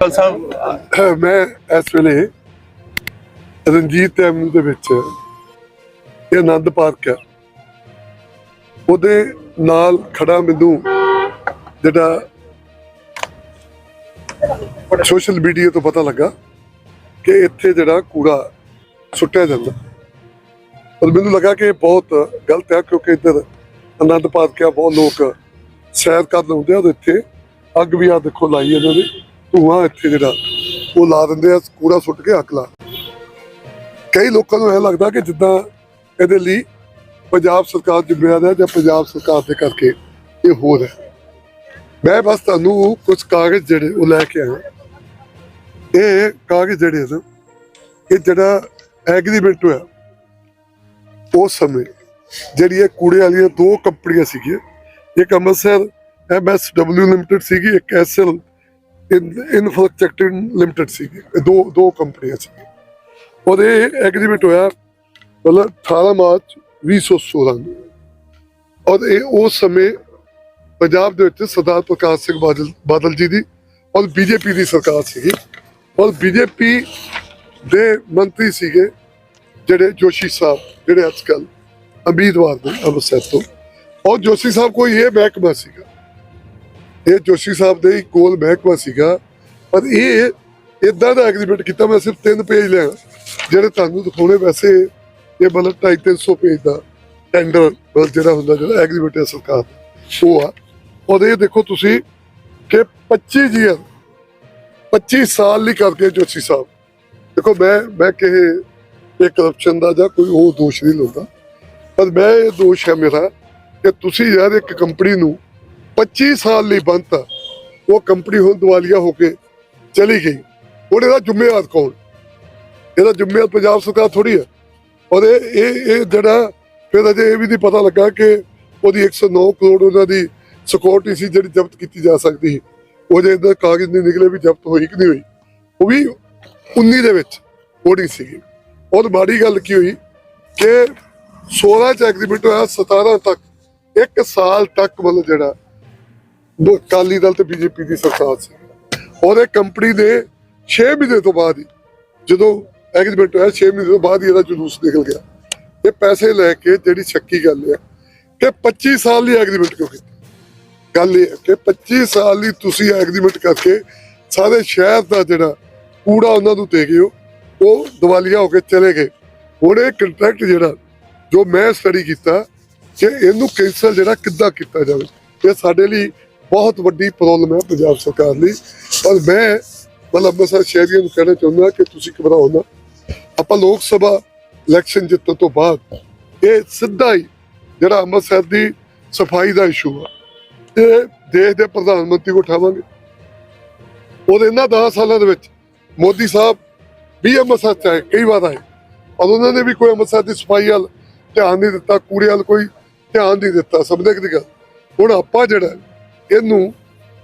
ਕਲ ਸਾਹਿਬ। ਮੈਂ ਇਸ ਵੇਲੇ ਰਣਜੀਤ ਐਵਨਿਊ ਦੇ ਵਿੱਚ ਇਹ ਆਨੰਦ ਪਾਰਕ ਹੈ। ਉਹਦੇ ਨਾਲ ਖੜਾ ਮੈਨੂੰ ਜਿਹੜਾ ਸੋਸ਼ਲ ਮੀਡੀਆ ਤੋਂ ਪਤਾ ਲੱਗਾ ਕਿ ਇੱਥੇ ਜਿਹੜਾ ਕੂੜਾ ਸੁੱਟਿਆ ਜਾਂਦਾ। ਔਰ ਮੈਨੂੰ ਲੱਗਾ ਕਿ ਇਹ ਬਹੁਤ ਗਲਤ ਹੈ, ਕਿਉਂਕਿ ਇੱਧਰ ਆਨੰਦ ਪਾਰਕ ਆ, ਬਹੁਤ ਲੋਕ ਸੈਰ ਕਰਨ ਆਉਂਦੇ ਆ ਔਰ ਇੱਥੇ ਅੱਗ ਵੀ ਆ ਦੇਖੋ ਲਾਈ ਇਹਨਾਂ ਨੇ। ਧੂਆਂ ਇੱਥੇ ਜਿਹੜਾ, ਉਹ ਲਾ ਦਿੰਦੇ ਆ, ਕੂੜਾ ਸੁੱਟ ਕੇ ਅੱਗ ਲਾ ਕਈ ਲੋਕਾਂ ਨੂੰ ਇਹ ਲੱਗਦਾ ਕਿ ਜਿੱਦਾਂ ਇਹਦੇ ਲਈ ਪੰਜਾਬ ਸਰਕਾਰ ਜ਼ਿੰਮੇਵਾਰ ਹੈ ਜਾਂ ਪੰਜਾਬ ਸਰਕਾਰ ਦੇ ਕਰਕੇ ਇਹ ਹੋ ਰਿਹਾ ਹੈ। ਮੈਂ ਬਸ ਤੁਹਾਨੂੰ ਕੁਝ ਕਾਗਜ਼ ਜਿਹੜੇ ਉਹ ਲੈ ਕੇ ਆਇਆ ਇਹ ਕਾਗਜ਼ ਜਿਹੜੇ ਨੇ ਇਹ ਜਿਹੜਾ ਐਗਰੀਮੈਂਟ ਹੋਇਆ, ਉਸ ਸਮੇਂ ਜਿਹੜੀ ਇਹ ਕੂੜੇ ਵਾਲੀਆਂ ਦੋ ਕੰਪਨੀਆਂ ਸੀਗੀਆਂ, ਇੱਕ ਅੰਮ੍ਰਿਤਸਰ ਐਮਐਸਡਬਲਯੂ ਲਿਮਟਿਡ ਸੀਗੀ, ਇੱਕ ਐਸਐਲ ਇਨਫਰਾਸਟ੍ਰਕਚਰ ਲਿਮਟਿਡ ਸੀਗੀ। ਦੋ ਦੋ ਕੰਪਨੀਆਂ ਸੀ ਉਹਦੇ ਐਗਰੀਮੈਂਟ ਹੋਇਆ ਮਤਲਬ 18 ਮਾਰਚ 2016 ਨੂੰ। ਔਰ ਇਹ ਉਸ ਸਮੇਂ ਪੰਜਾਬ ਦੇ ਵਿੱਚ ਸਰਦਾਰ ਪ੍ਰਕਾਸ਼ ਸਿੰਘ ਬਾਦਲ ਬਾਦਲ ਜੀ ਦੀ ਔਰ ਬੀਜੇਪੀ ਦੀ ਸਰਕਾਰ ਸੀਗੀ। ਔਰ ਬੀਜੇਪੀ ਦੇ ਮੰਤਰੀ ਸੀਗੇ ਜਿਹੜੇ ਜੋਸ਼ੀ ਸਾਹਿਬ, ਜਿਹੜੇ ਅੱਜ ਕੱਲ ਉਮੀਦਵਾਰ ਨੇ ਅੰਮ੍ਰਿਤਸਰ ਤੋਂ। ਔਰ ਜੋਸ਼ੀ ਸਾਹਿਬ ਕੋਈ ਇਹ ਮਹਿਕਮਾ ਸੀਗਾ ਇਹ ਜੋਸ਼ੀ ਸਾਹਿਬ ਦੇ ਹੀ ਕੋਲ ਮਹਿਕਮਾ ਸੀਗਾ। ਪਰ ਇਹ ਇਦਾਂ ਦਾ ਐਗਰੀਮੈਂਟ ਕੀਤਾ, ਮੈਂ ਸਿਰਫ ਤਿੰਨ ਪੇਜ ਲਿਆ। ਜਿਹੜੇ ਤੁਹਾਨੂੰ ਦਿਖਾਉਣੇ ਵੈਸੇ, ਇਹ ਮਤਲਬ 250 ਪੇਜ ਦਾ ਟੈਂਡਰ ਜਿਹੜਾ ਹੁੰਦਾ, ਜਿਹੜਾ ਐਗਰੀਮੈਂਟ ਹੈ ਸਰਕਾਰ ਉਹ ਆ। ਉਹਦੇ ਦੇਖੋ ਤੁਸੀਂ ਕਿ 25 ਜੀਅਰ 25 ਸਾਲ ਲਈ ਕਰਕੇ ਜੋਸ਼ੀ ਸਾਹਿਬ। ਦੇਖੋ, ਮੈਂ ਮੈਂ ਕਹੇ, ਇਹ ਕਰਪਸ਼ਨ ਦਾ ਜਾਂ ਕੋਈ ਉਹ ਦੋਸ਼ ਨਹੀਂ ਲਾਉਂਦਾ। ਪਰ ਮੈਂ ਇਹ ਦੋਸ਼ ਹੈ ਮੇਰਾ ਕਿ ਤੁਸੀਂ ਯਾਰ ਇੱਕ ਕੰਪਨੀ ਨੂੰ 25 ਸਾਲ ਲਈ ਬੰਨਤਾ ਉਹ ਕੰਪਨੀ ਹੁਣ ਦਿਵਾਲੀਆ ਹੋ ਕੇ ਚਲੀ ਗਈ। ਹੁਣ ਇਹਦਾ ਜ਼ਿੰਮੇਵਾਰ ਕੌਣ? ਇਹਦਾ ਜ਼ਿੰਮੇਵਾਰ ਪੰਜਾਬ ਸਰਕਾਰ ਥੋੜੀ ਹੈ। ਔਰ ਇਹ ਇਹ ਜਿਹੜਾ ਫਿਰ ਅਜੇ ਇਹ ਵੀ ਨਹੀਂ ਪਤਾ ਲੱਗਾ ਕਿ ਉਹਦੀ 109 ਕਰੋੜ ਉਹਨਾਂ ਦੀ ਸਿਕਿਉਰਿਟੀ ਸੀ ਜਿਹੜੀ ਜ਼ਬਤ ਕੀਤੀ ਜਾ ਸਕਦੀ ਸੀ। ਉਹ ਜੇ ਇਹਦਾ ਕਾਗਜ਼ ਨਹੀਂ ਨਿਕਲੇ ਵੀ ਜ਼ਬਤ ਹੋਈ ਕਿ ਨਹੀਂ ਹੋਈ। ਉਹ ਵੀ 19 ਦੇ ਵਿੱਚ ਹੋਣੀ ਸੀਗੀ। ਔਰ ਮਾੜੀ ਗੱਲ ਕੀ ਹੋਈ ਕਿ 16 ਚ ਐਗਰੀਮੈਂਟ ਹੋਇਆ 17 ਤੱਕ, ਇੱਕ ਸਾਲ ਤੱਕ ਮਤਲਬ ਜਿਹੜਾ ਅਕਾਲੀ ਦਲ ਤੇ ਬੀਜੇਪੀ ਦੀ ਸਰਕਾਰ ਸੀ। ਉਹਦੇ ਕੰਪਨੀ ਦੇ 6 ਮਹੀਨੇ ਤੋਂ ਬਾਅਦ ਹੀ, ਜਦੋਂ ਐਗਰੀਮੈਂਟ ਹੋਇਆ 6 ਮਹੀਨੇ ਤੋਂ ਬਾਅਦ ਹੀ ਇਹਦਾ ਜਲੂਸ ਨਿਕਲ ਗਿਆ। ਇਹ ਪੈਸੇ ਲੈ ਕੇ ਜਿਹੜੀ ਸ਼ੱਕੀ ਗੱਲ ਹੈ ਕਿ 25 ਸਾਲ ਲਈ ਐਗਰੀਮੈਂਟ ਕਿਉਂ ਕੀਤਾ? ਗੱਲ ਇਹ ਕਿ 25 ਸਾਲ ਲਈ ਤੁਸੀਂ ਐਗਰੀਮੈਂਟ ਕਰਕੇ ਸਾਰੇ ਸ਼ਹਿਰ ਦਾ ਜਿਹੜਾ ਕੂੜਾ ਉਹਨਾਂ ਨੂੰ ਦੇ ਗਏ ਹੋ, ਉਹ ਦਿਵਾਲੀਆ ਹੋ ਕੇ ਚਲੇ ਗਏ। ਹੁਣ ਇਹ ਕੰਟਰੈਕਟ ਜਿਹੜਾ, ਜੋ ਮੈਂ ਸਟੱਡੀ ਕੀਤਾ, ਕਿ ਇਹਨੂੰ ਕੈਂਸਲ ਜਿਹੜਾ ਕਿੱਦਾਂ ਕੀਤਾ ਜਾਵੇ, ਇਹ ਸਾਡੇ ਲਈ ਬਹੁਤ ਵੱਡੀ ਪ੍ਰੋਬਲਮ ਹੈ ਪੰਜਾਬ ਸਰਕਾਰ ਲਈ। ਪਰ ਮੈਂ ਮਤਲਬ ਅੰਮ੍ਰਿਤਸਰ ਸ਼ਹਿਰੀਆਂ ਨੂੰ ਕਹਿਣਾ ਚਾਹੁੰਦਾ ਕਿ ਤੁਸੀਂ ਘਬਰਾਓ ਨਾ। ਆਪਾਂ ਲੋਕ ਸਭਾ ਇਲੈਕਸ਼ਨ ਜਿੱਤਣ ਤੋਂ ਬਾਅਦ ਇਹ ਸਿੱਧਾ ਹੀ ਜਿਹੜਾ ਅੰਮ੍ਰਿਤਸਰ ਦੀ ਸਫ਼ਾਈ ਦਾ ਇਸ਼ੂ ਆ, ਇਹ ਦੇਸ਼ ਦੇ ਪ੍ਰਧਾਨ ਮੰਤਰੀ ਕੋ ਉਠਾਵਾਂਗੇ। ਉਹਦੇ ਇਹਨਾਂ 10 ਸਾਲਾਂ ਦੇ ਵਿੱਚ ਮੋਦੀ ਸਾਹਿਬ ਵੀ ਅੰਮ੍ਰਿਤਸਰ ਚ ਆਏ, ਕਈ ਵਾਰ ਆਏ। ਔਰ ਉਹਨਾਂ ਨੇ ਵੀ ਕੋਈ ਅੰਮ੍ਰਿਤਸਰ ਦੀ ਸਫ਼ਾਈ ਵੱਲ ਧਿਆਨ ਨਹੀਂ ਦਿੱਤਾ, ਕੂੜੇ ਵੱਲ ਕੋਈ ਧਿਆਨ ਨਹੀਂ ਦਿੱਤਾ, ਸਮਝਦੇ ਕਿ ਗੱਲ? ਹੁਣ ਆਪਾਂ ਜਿਹੜਾ ਇਹਨੂੰ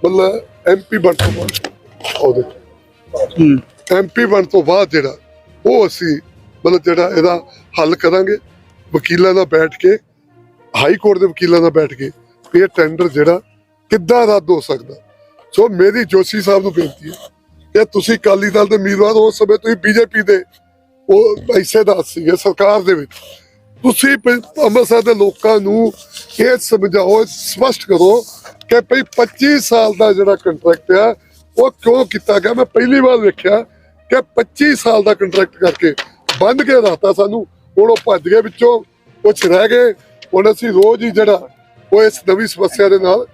ਮਤਲਬ ਐਮਪੀ ਬਣ ਤੋਂ ਬਾਅਦ ਉਹਦੇ ਐਮਪੀ ਬਣ ਤੋਂ ਬਾਅਦ ਜਿਹੜਾ ਉਹ ਅਸੀਂ ਮਤਲਬ ਜਿਹੜਾ ਇਹਦਾ ਹੱਲ ਕਰਾਂਗੇ। ਵਕੀਲਾਂ ਨਾਲ ਬੈਠ ਕੇ ਹਾਈ ਕੋਰਟ ਦੇ ਵਕੀਲਾਂ ਨਾਲ ਬੈਠ ਕੇ ਇਹ ਟੈਂਡਰ ਜਿਹੜਾ ਕਿੱਦਾਂ ਰੱਦ ਹੋ ਸਕਦਾ। ਸੋ ਮੇਰੀ ਜੋਸ਼ੀ ਸਾਹਿਬ ਨੂੰ ਬੇਨਤੀ ਹੈ ਕਿ ਤੁਸੀਂ ਕਾਲੀ ਦਲ ਦੇ ਉਮੀਦਵਾਰ ਉਸ ਸਮੇਂ ਤੁਸੀਂ ਬੀਜੇਪੀ ਦੇ ਉਹ ਹਿੱਸੇਦਾਰ ਸੀਗੇ ਸਰਕਾਰ ਦੇ ਵਿੱਚ। ਤੁਸੀਂ ਅੰਮ੍ਰਿਤਸਰ ਦੇ ਲੋਕਾਂ ਨੂੰ ਇਹ ਸਮਝਾਓ ਸਪਸ਼ਟ ਕਰੋ ਕਿ ਭਈ 25 ਸਾਲ ਦਾ ਜਿਹੜਾ ਕੰਟਰੈਕਟ ਆ, ਉਹ ਕਿਉਂ ਕੀਤਾ ਗਿਆ? ਮੈਂ ਪਹਿਲੀ ਵਾਰ ਵੇਖਿਆ ਕਿ 25 ਸਾਲ ਦਾ ਕੰਟਰੈਕਟ ਕਰਕੇ ਬੰਦ ਕੇ ਰਾਤਾ ਸਾਨੂੰ। ਹੁਣ ਉਹ ਭੱਜ ਗਏ ਵਿੱਚੋਂ, ਕੁਛ ਰਹਿ ਗਏ। ਹੁਣ ਅਸੀਂ ਰੋਜ਼ ਹੀ ਜਿਹੜਾ ਉਹ ਇਸ ਨਵੀਂ ਸਮੱਸਿਆ ਦੇ ਨਾਲ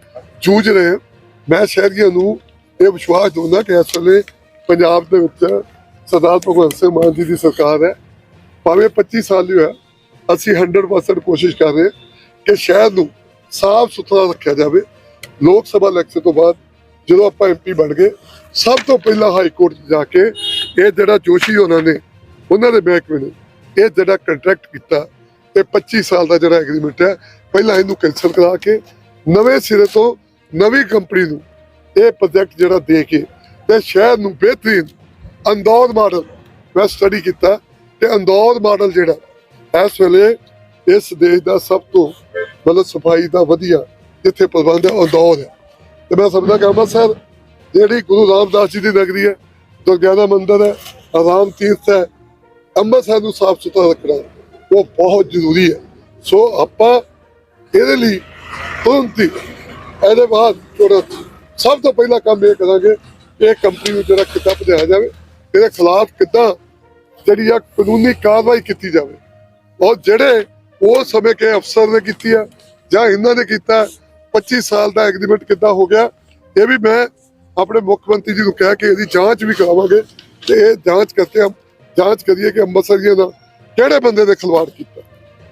ਜੂਝ ਰਹੇ ਹਾਂ। ਮੈਂ ਸ਼ਹਿਰੀਆਂ ਨੂੰ ਇਹ ਵਿਸ਼ਵਾਸ ਦਿੰਦਾ ਕਿ ਇਸ ਵੇਲੇ ਪੰਜਾਬ ਦੇ ਵਿੱਚ ਸਰਦਾਰ ਭਗਵੰਤ ਸਿੰਘ ਮਾਨ ਜੀ ਦੀ ਸਰਕਾਰ ਹੈ। ਭਾਵੇਂ 25 ਸਾਲ ਹੀ ਹੋਇਆ ਅਸੀਂ 100% ਕੋਸ਼ਿਸ਼ ਕਰ ਰਹੇ ਕਿ ਸ਼ਹਿਰ ਨੂੰ ਸਾਫ਼ ਸੁਥਰਾ ਰੱਖਿਆ ਜਾਵੇ। ਲੋਕ ਸਭਾ ਇਲੈਕਸ਼ਨ ਤੋਂ ਬਾਅਦ ਜਦੋਂ ਆਪਾਂ ਐਮਪੀ ਬਣ ਗਏ, ਸਭ ਤੋਂ ਪਹਿਲਾਂ ਹਾਈ ਕੋਰਟ 'ਚ ਜਾ ਕੇ ਇਹ ਜਿਹੜਾ ਜੋਸ਼ੀ ਉਹਨਾਂ ਨੇ, ਉਹਨਾਂ ਦੇ ਮਹਿਕਮੇ ਨੇ ਇਹ ਜਿਹੜਾ ਕੰਟਰੈਕਟ ਕੀਤਾ ਤੇ 25 ਸਾਲ ਦਾ ਜਿਹੜਾ ਐਗਰੀਮੈਂਟ ਹੈ, ਪਹਿਲਾਂ ਇਹਨੂੰ ਕੈਂਸਲ ਕਰਾ ਕੇ ਨਵੇਂ ਸਿਰੇ ਤੋਂ ਨਵੀਂ ਕੰਪਨੀ ਨੂੰ ਇਹ ਪ੍ਰੋਜੈਕਟ ਜਿਹੜਾ ਦੇ ਕੇ ਤੇ ਸ਼ਹਿਰ ਨੂੰ ਬਿਹਤਰੀਨ ਅੰਦੌਰ ਮਾਡਲ ਮੈਂ ਸਟੱਡੀ ਕੀਤਾ ਤੇ ਅੰਦੌਰ ਮਾਡਲ ਜਿਹੜਾ ਇਸ ਵੇਲੇ ਇਸ ਦੇਸ਼ ਦਾ ਸਭ ਤੋਂ ਮਤਲਬ ਸਫ਼ਾਈ ਦਾ ਵਧੀਆ ਜਿੱਥੇ ਪ੍ਰਬੰਧ ਹੈ ਅੰਦੌਰ ਹੈ। ਤੇ ਮੈਂ ਸਮਝਦਾ ਕਿ ਅੰਮ੍ਰਿਤਸਰ ਜਿਹੜੀ ਗੁਰੂ ਰਾਮਦਾਸ ਜੀ ਦੀ ਨਗਰੀ ਹੈ, ਦੁਰਗਿਆਨਾ ਮੰਦਿਰ ਹੈ ਆਰਾਮ ਤੀਰਥ ਹੈ, ਅੰਮ੍ਰਿਤਸਰ ਨੂੰ ਸਾਫ਼ ਸੁਥਰਾ ਰੱਖਣਾ ਉਹ ਬਹੁਤ ਜ਼ਰੂਰੀ ਹੈ। ਸੋ ਆਪਾਂ ਇਹਦੇ ਲਈ ਤੁਰੰਤ ਹੀ ਇਹਦੇ ਬਾਅਦ ਥੋੜਾ ਸਭ ਤੋਂ ਪਹਿਲਾ ਕੰਮ ਇਹ ਕਰਾਂਗੇ ਕਿ ਇਹ ਕੰਪਨੀ ਨੂੰ ਜਿਹੜਾ ਕਿੱਦਾਂ ਭਜਾਇਆ ਜਾਵੇ, ਇਹਦੇ ਖਿਲਾਫ ਕਿੱਦਾਂ ਜਿਹੜੀ ਆ ਕਾਨੂੰਨੀ ਕਾਰਵਾਈ ਕੀਤੀ ਜਾਵੇ। ਔਰ ਜਿਹੜੇ ਉਸ ਸਮੇਂ ਕੇ ਅਫਸਰ ਨੇ ਕੀਤੀ ਆ ਜਾਂ ਇਹਨਾਂ ਨੇ ਕੀਤਾ 25 ਸਾਲ ਦਾ ਐਗਰੀਮੈਂਟ ਕਿੱਦਾਂ ਹੋ ਗਿਆ ਇਹ ਵੀ ਮੈਂ ਆਪਣੇ ਮੁੱਖ ਮੰਤਰੀ ਜੀ ਨੂੰ ਕਿਹਾ ਕਿ ਇਹਦੀ ਜਾਂਚ ਵੀ ਕਰਾਵਾਂਗੇ ਤੇ ਇਹ ਜਾਂਚ ਕਰਕੇ ਹਮ ਜਾਂਚ ਕਰੀਏ ਕਿ ਅੰਮ੍ਰਿਤਸਰੀਆਂ ਦਾ ਕਿਹੜੇ ਬੰਦੇ ਨੇ ਖਿਲਵਾੜ ਕੀਤਾ।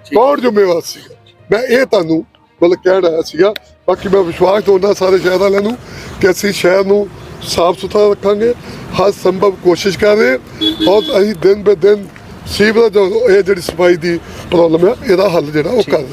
ਕੌਣ ਜ਼ਿੰਮੇਵਾਰ ਸੀਗਾ? ਮੈਂ ਇਹ ਤੁਹਾਨੂੰ ਮਤਲਬ ਕਹਿਣ ਆਇਆ ਸੀਗਾ ਬਾਕੀ ਮੈਂ ਵਿਸ਼ਵਾਸ ਦਵਾਉਂਦਾ ਸਾਰੇ ਸ਼ਹਿਰ ਵਾਲਿਆਂ ਨੂੰ ਕਿ ਅਸੀਂ ਸ਼ਹਿਰ ਨੂੰ ਸਾਫ਼ ਸੁਥਰਾ ਰੱਖਾਂਗੇ ਹਰ ਸੰਭਵ ਕੋਸ਼ਿਸ਼ ਕਰ ਰਹੇ ਹਾਂ ਔਰ ਅਸੀਂ ਦਿਨ ਬੇ ਦਿਨ ਸੀਵਰੇਜ ਇਹ ਜਿਹੜੀ ਸਫ਼ਾਈ ਦੀ ਪ੍ਰੋਬਲਮ ਹੈ ਇਹਦਾ ਹੱਲ ਜਿਹੜਾ ਉਹ ਕਰ